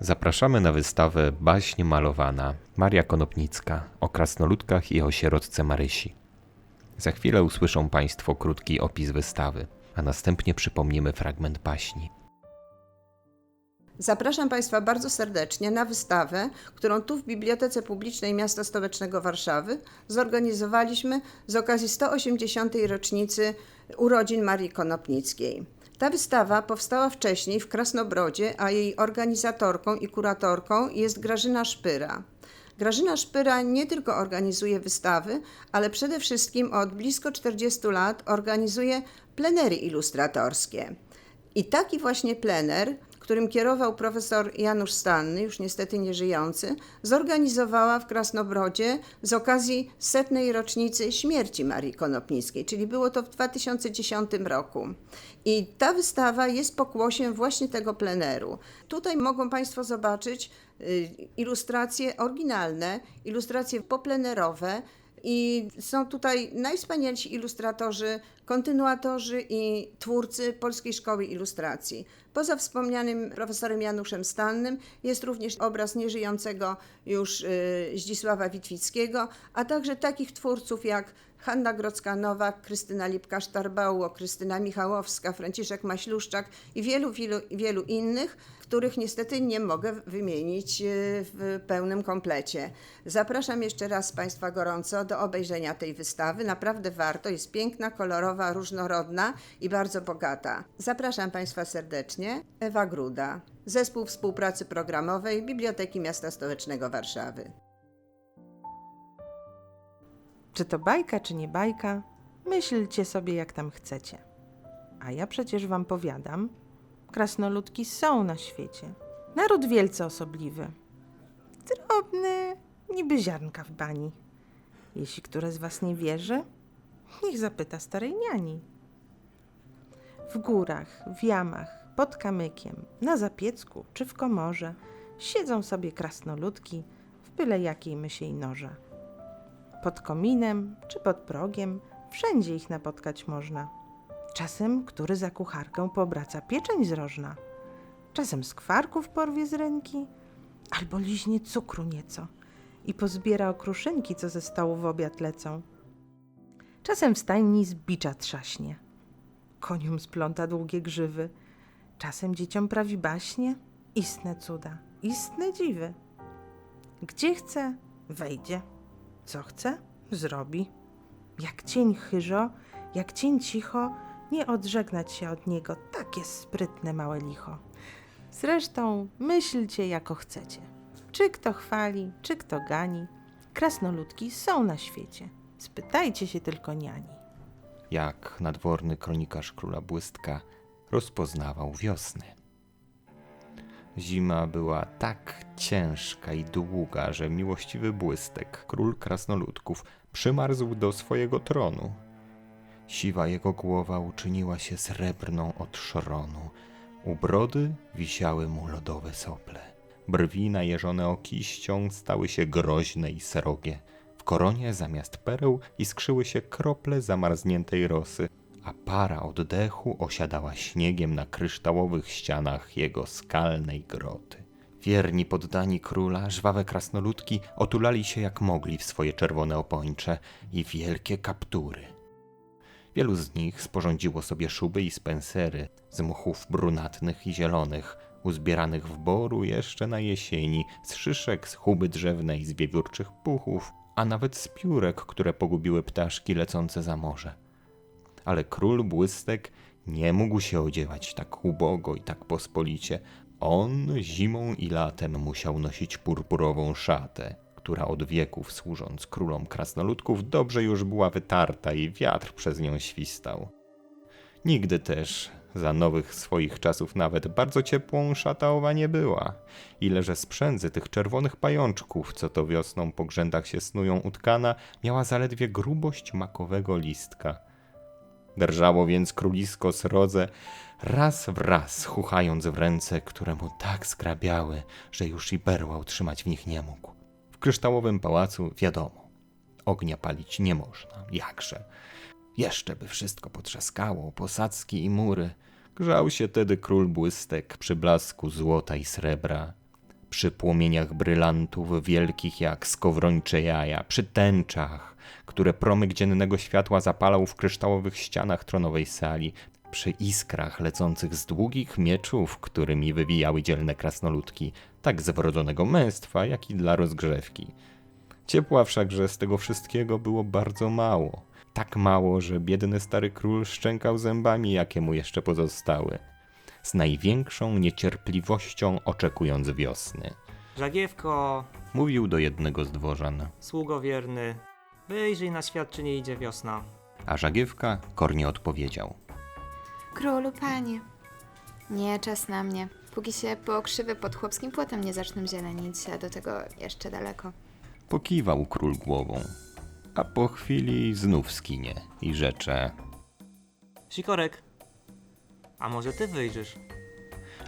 Zapraszamy na wystawę Baśń malowana Maria Konopnicka o krasnoludkach i o sierotce Marysi. Za chwilę usłyszą Państwo krótki opis wystawy, a następnie przypomnimy fragment baśni. Zapraszam Państwa bardzo serdecznie na wystawę, którą tu w Bibliotece Publicznej Miasta Stołecznego Warszawy zorganizowaliśmy z okazji 180. rocznicy urodzin Marii Konopnickiej. Ta wystawa powstała wcześniej w Krasnobrodzie, a jej organizatorką i kuratorką jest Grażyna Szpyra. Grażyna Szpyra nie tylko organizuje wystawy, ale przede wszystkim od blisko 40 lat organizuje plenery ilustratorskie. I taki właśnie plener, którym kierował profesor Janusz Stanny, już niestety nieżyjący, zorganizowała w Krasnobrodzie z okazji setnej rocznicy śmierci Marii Konopnickiej, czyli było to w 2010 roku. I ta wystawa jest pokłosiem właśnie tego pleneru. Tutaj mogą Państwo zobaczyć y, ilustracje oryginalne, ilustracje poplenerowe, i są tutaj najwspanialsi ilustratorzy, kontynuatorzy i twórcy Polskiej Szkoły Ilustracji. Poza wspomnianym profesorem Januszem Stannym jest również obraz nieżyjącego już y, Zdzisława Witwickiego, a także takich twórców jak Hanna Grodzka-Nowak, Krystyna Lipka-Sztarbauło, Krystyna Michałowska, Franciszek Maśluszczak i wielu, wielu, wielu innych, których niestety nie mogę wymienić y, w pełnym komplecie. Zapraszam jeszcze raz Państwa gorąco do obejrzenia tej wystawy. Naprawdę warto, jest piękna, kolorowa, różnorodna i bardzo bogata. Zapraszam Państwa serdecznie. Ewa Gruda, Zespół Współpracy Programowej Biblioteki Miasta Stołecznego Warszawy. Czy to bajka, czy nie bajka, myślcie sobie jak tam chcecie. A ja przecież wam powiadam, krasnoludki są na świecie. Naród wielce osobliwy. Drobny, niby ziarnka w bani. Jeśli które z was nie wierzy, niech zapyta starej niani. W górach, w jamach, pod kamykiem, na zapiecku czy w komorze siedzą sobie krasnoludki w byle jakiej mysiej norze. Pod kominem czy pod progiem wszędzie ich napotkać można. Czasem który za kucharkę pobraca pieczeń zrożna. Czasem skwarków porwie z ręki, albo liźnie cukru nieco i pozbiera okruszynki, co ze stołu w obiad lecą. Czasem w stajni z bicza trzaśnie, koniom spląta długie grzywy, czasem dzieciom prawi baśnie, istne cuda, istne dziwy. Gdzie chce, wejdzie. Co chce, zrobi. Jak cień chyżo, jak cień cicho, nie odżegnać się od niego, takie sprytne małe licho. Zresztą myślcie jako chcecie. Czy kto chwali, czy kto gani, krasnoludki są na świecie. Spytajcie się tylko niani. Jak nadworny kronikarz króla Błystka rozpoznawał wiosnę. Zima była tak ciężka i długa, że miłościwy Błystek, król krasnoludków, przymarzł do swojego tronu. Siwa jego głowa uczyniła się srebrną od szronu. U brody wisiały mu lodowe sople. Brwi najeżone okiścią stały się groźne i srogie. W koronie zamiast pereł iskrzyły się krople zamarzniętej rosy, a para oddechu osiadała śniegiem na kryształowych ścianach jego skalnej groty. Wierni poddani króla, żwawe krasnoludki otulali się jak mogli w swoje czerwone opończe i wielkie kaptury. Wielu z nich sporządziło sobie szuby i spensery z mchów brunatnych i zielonych, uzbieranych w boru jeszcze na jesieni, z szyszek, z chuby drzewnej, z wiewiórczych puchów, a nawet z piórek, które pogubiły ptaszki lecące za morze. Ale król błystek nie mógł się odziewać tak ubogo i tak pospolicie. On zimą i latem musiał nosić purpurową szatę, która od wieków służąc królom krasnoludków dobrze już była wytarta i wiatr przez nią świstał. Nigdy też za nowych swoich czasów nawet bardzo ciepłą szataowa nie była. Ile że sprzędzy tych czerwonych pajączków, co to wiosną po grzędach się snują utkana, miała zaledwie grubość makowego listka. Drżało więc królisko srodze, raz w raz chuchając w ręce, które mu tak skrabiały, że już i berła utrzymać w nich nie mógł. W kryształowym pałacu wiadomo, ognia palić nie można, jakże. Jeszcze by wszystko potrzaskało, posadzki i mury. Grzał się tedy król błystek przy blasku złota i srebra. Przy płomieniach brylantów wielkich jak skowrończe jaja, przy tęczach, które promyk dziennego światła zapalał w kryształowych ścianach tronowej sali, przy iskrach lecących z długich mieczów, którymi wywijały dzielne krasnoludki, tak z wrodzonego męstwa, jak i dla rozgrzewki. Ciepła wszakże z tego wszystkiego było bardzo mało. Tak mało, że biedny stary król szczękał zębami, jakie mu jeszcze pozostały. Z największą niecierpliwością oczekując wiosny. Żagiewko, Mówił do jednego z dworzan, sługo wierny, wyjrzyj na świat, czy nie idzie wiosna. a Żagiewka kornie odpowiedział. Królu, panie. Nie czas na mnie. Póki się pokrzywy pod chłopskim płotem nie zaczną zielenić, a do tego jeszcze daleko. Pokiwał król głową, a po chwili znów skinie i rzecze. Sikorek, a może ty wyjrzysz?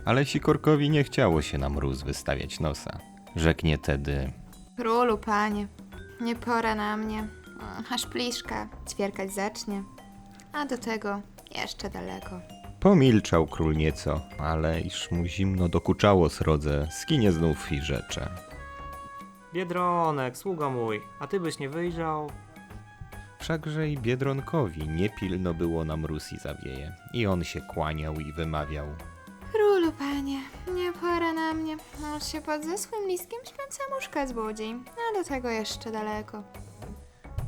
Ale Sikorkowi nie chciało się na mróz wystawiać nosa. Rzeknie tedy, Królu, panie. Nie pora na mnie. Aż pliszka ćwierkać zacznie. A do tego jeszcze daleko. Pomilczał król nieco, ale iż mu zimno dokuczało srodze, skinie znów i rzecze. Biedronek, sługo mój, a ty byś nie wyjrzał? Wszakże i Biedronkowi nie pilno było na mróz i zawieje. I on się kłaniał i wymawiał. Królu, panie. Nie pora na mnie. Aż się pod zeschłym listkiem śpiąca muszka zbudzi. A do tego jeszcze daleko.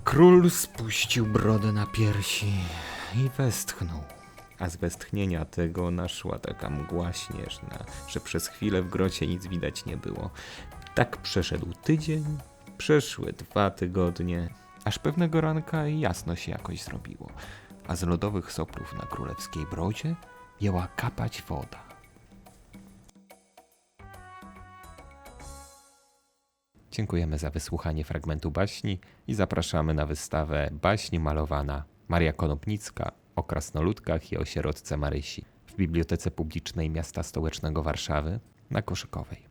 Król spuścił brodę na piersi i westchnął. A z westchnienia tego naszła taka mgła śnieżna, że przez chwilę w grocie nic widać nie było. Tak przeszedł tydzień, przeszły dwa tygodnie, aż pewnego ranka jasno się jakoś zrobiło, a z lodowych soplów na królewskiej brodzie jęła kapać woda. Dziękujemy za wysłuchanie fragmentu baśni i zapraszamy na wystawę Baśń malowana Maria Konopnicka o krasnoludkach i o sierotce Marysi w Bibliotece Publicznej Miasta Stołecznego Warszawy na Koszykowej.